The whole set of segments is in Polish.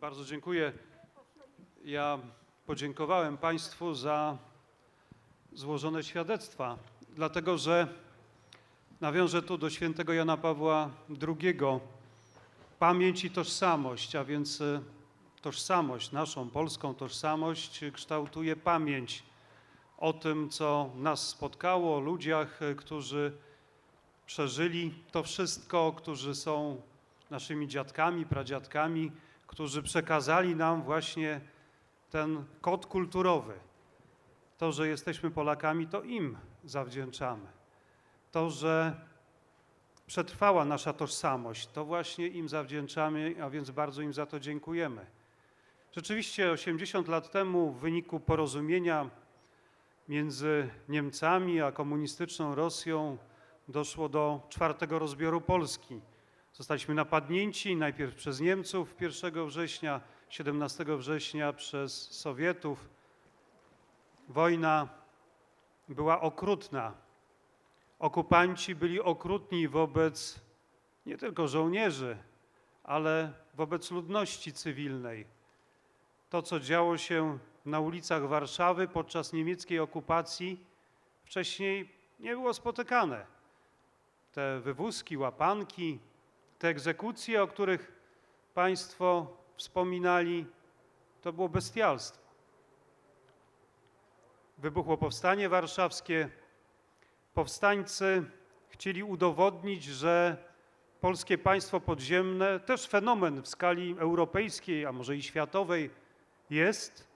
Bardzo dziękuję. Ja podziękowałem Państwu za złożone świadectwa, dlatego że nawiążę tu do świętego Jana Pawła II. Pamięć i tożsamość, a więc e, tożsamość, naszą polską tożsamość kształtuje pamięć o tym, co nas spotkało, o ludziach, e, którzy przeżyli to wszystko, którzy są naszymi dziadkami, pradziadkami, którzy przekazali nam właśnie ten kod kulturowy. To, że jesteśmy Polakami, to im zawdzięczamy. To, że przetrwała nasza tożsamość, to właśnie im zawdzięczamy, a więc bardzo im za to dziękujemy. Rzeczywiście 80 lat temu w wyniku porozumienia między Niemcami a komunistyczną Rosją doszło do czwartego rozbioru Polski. Zostaliśmy napadnięci najpierw przez Niemców 1 września, 17 września przez Sowietów. Wojna była okrutna. Okupanci byli okrutni wobec nie tylko żołnierzy, ale wobec ludności cywilnej. To, co działo się na ulicach Warszawy podczas niemieckiej okupacji, wcześniej nie było spotykane. Te wywózki, łapanki, te egzekucje, o których Państwo wspominali, to było bestialstwo. Wybuchło powstanie warszawskie. Powstańcy chcieli udowodnić, że polskie państwo podziemne, też fenomen w skali europejskiej, a może i światowej, jest,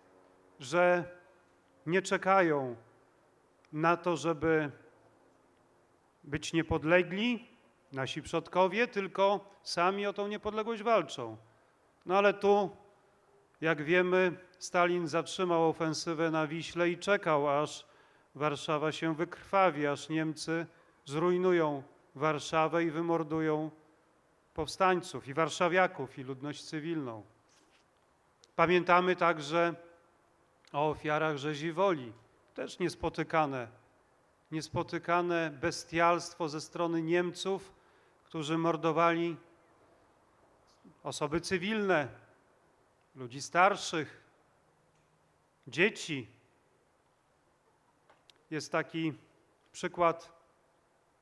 że nie czekają na to, żeby być niepodlegli, nasi przodkowie, tylko sami o tą niepodległość walczą. No ale tu, jak wiemy, Stalin zatrzymał ofensywę na Wiśle i czekał, aż Warszawa się wykrwawi, aż Niemcy zrujnują Warszawę i wymordują powstańców i warszawiaków i ludność cywilną. Pamiętamy także o ofiarach rzezi woli, też niespotykane, niespotykane bestialstwo ze strony Niemców, którzy mordowali osoby cywilne, ludzi starszych, dzieci. Jest taki przykład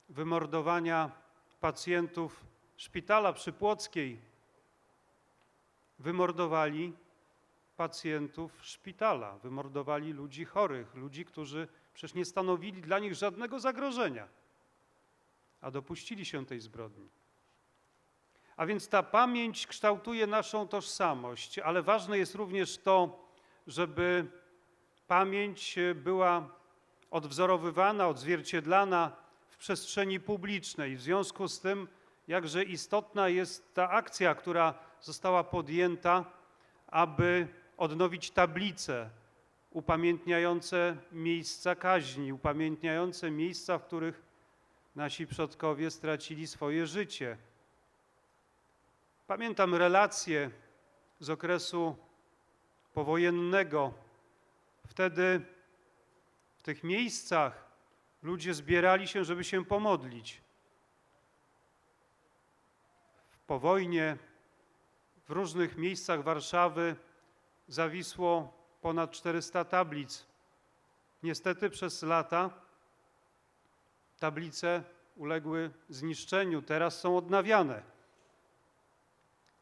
wymordowania pacjentów szpitala przy Płockiej. Wymordowali pacjentów szpitala, wymordowali ludzi chorych, ludzi, którzy przecież nie stanowili dla nich żadnego zagrożenia, a dopuścili się tej zbrodni. A więc ta pamięć kształtuje naszą tożsamość, ale ważne jest również to, żeby pamięć była odwzorowywana, odzwierciedlana w przestrzeni publicznej. W związku z tym, jakże istotna jest ta akcja, która została podjęta, aby odnowić tablice upamiętniające miejsca kaźni, upamiętniające miejsca, w których nasi przodkowie stracili swoje życie. Pamiętam relacje z okresu powojennego. Wtedy w tych miejscach ludzie zbierali się, żeby się pomodlić. Po wojnie w różnych miejscach Warszawy zawisło ponad 400 tablic. Niestety przez lata tablice uległy zniszczeniu, teraz są odnawiane.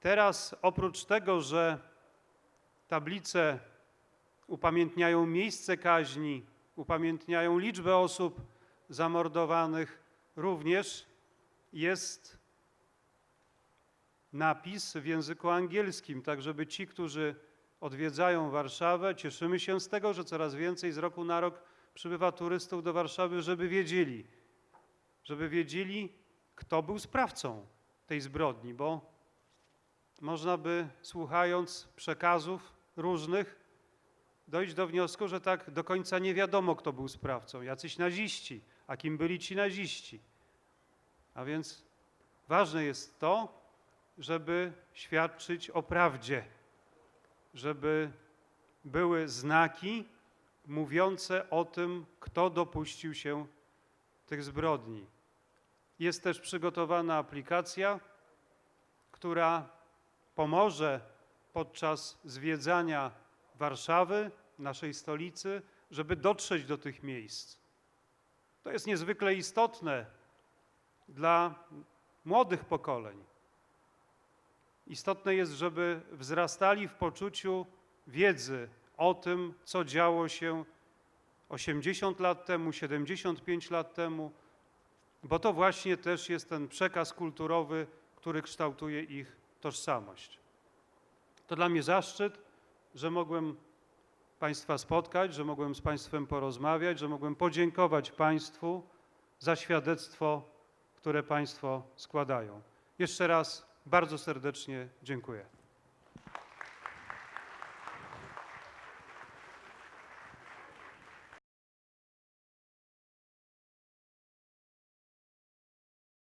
Teraz oprócz tego, że tablice upamiętniają miejsce kaźni, upamiętniają liczbę osób zamordowanych, również jest napis w języku angielskim, tak żeby ci, którzy odwiedzają Warszawę, cieszymy się z tego, że coraz więcej z roku na rok przybywa turystów do Warszawy, żeby wiedzieli, żeby wiedzieli, kto był sprawcą tej zbrodni, bo można by, słuchając przekazów różnych, dojść do wniosku, że tak do końca nie wiadomo, kto był sprawcą. Jacyś naziści, a kim byli ci naziści. A więc ważne jest to, żeby świadczyć o prawdzie, żeby były znaki mówiące o tym, kto dopuścił się tych zbrodni. Jest też przygotowana aplikacja, która pomoże podczas zwiedzania Warszawy, naszej stolicy, żeby dotrzeć do tych miejsc. To jest niezwykle istotne dla młodych pokoleń. Istotne jest, żeby wzrastali w poczuciu wiedzy o tym, co działo się 80 lat temu, 75 lat temu, bo to właśnie też jest ten przekaz kulturowy, który kształtuje ich tożsamość. To dla mnie zaszczyt, że mogłem Państwa spotkać, że mogłem z Państwem porozmawiać, że mogłem podziękować Państwu za świadectwo, które Państwo składają. Jeszcze raz bardzo serdecznie dziękuję.